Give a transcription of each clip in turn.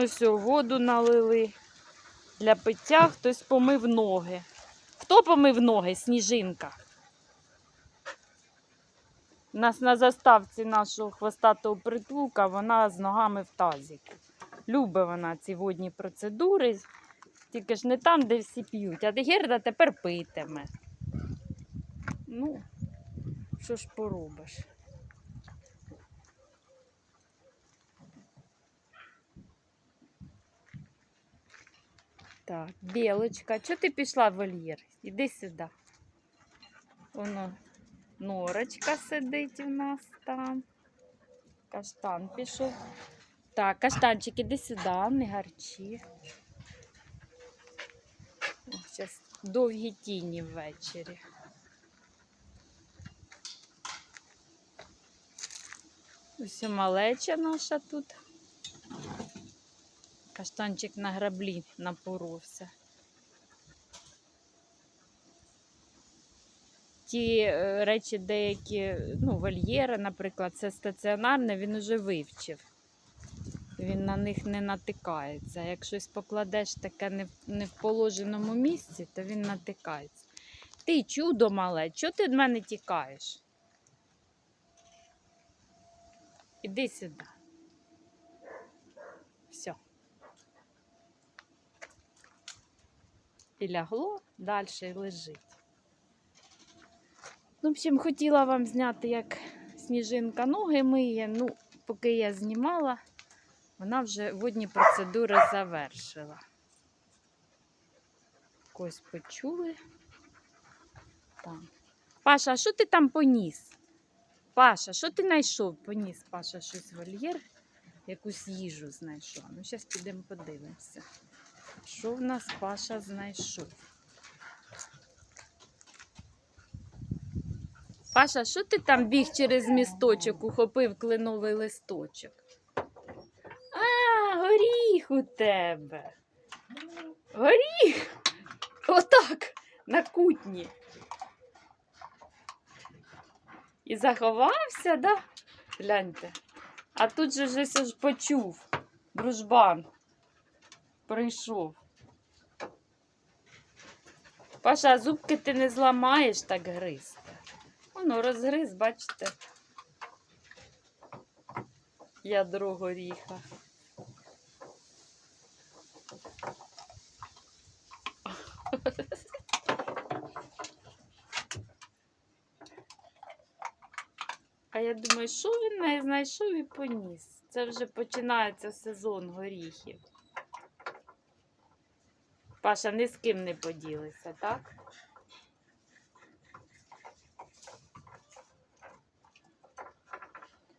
Ось воду налили для пиття, хтось помив ноги. Хто помив ноги? Сніжинка. У нас на заставці нашого хвостатого притулка вона з ногами в тазіку. Любить вона ці водні процедури, тільки ж не там, де всі п'ють, а Герда тепер питиме. Ну, що ж поробиш? Так, білочка, чого ти пішла в вольєр? Іди сюди. Воно норочка сидить у нас там. Каштан пішов. Так, каштанчик, іди сюди, не гарчи. Зараз довгі тіні ввечері. Ось малеча наша тут. Каштанчик на граблі напоровся. Ті е, речі, деякі, ну, вольєри, наприклад, це стаціонарне, він уже вивчив. Він на них не натикається. Як щось покладеш таке не в положеному місці, то він натикається. Ти чудо мале, чого ти від мене тікаєш? Іди сюди. Все. І лягло, далі лежить. Ну, в общем, хотіла вам зняти, як сніжинка ноги миє. Ну, поки я знімала, вона вже водні процедури завершила. Когось почули. Там. Паша, а що ти там поніс? Паша, що ти знайшов? Поніс Паша щось вольєр, якусь їжу знайшов. Ну, зараз підемо подивимося. Що в нас Паша знайшов? Паша, що ти там біг через місточок, ухопив кленовий листочок? А, горіх у тебе. Горіх. Отак, на кутні. І заховався, да? Гляньте. А тут же ось ж почув. Дружбан прийшов. Паша, зубки ти не зламаєш так гризти. Воно розгриз, бачите. Ядро горіха. А я думаю, що він не знайшов і поніс. Це вже починається сезон горіхів. Паша ні з ким не поділися, так?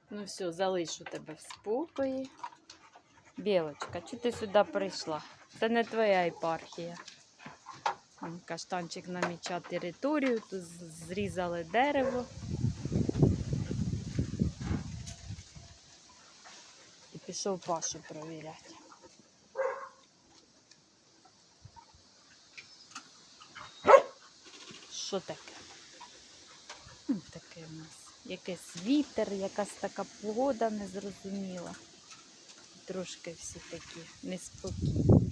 Ну все, залишу тебе в спокої. Білочка, чи ти сюди прийшла? Це не твоя єпархія. Там каштанчик намічав територію, тут зрізали дерево. І пішов Пашу провіряти. Що таке? Таке у нас. Якийсь вітер, якась така погода незрозуміла. Трошки всі такі неспокійні.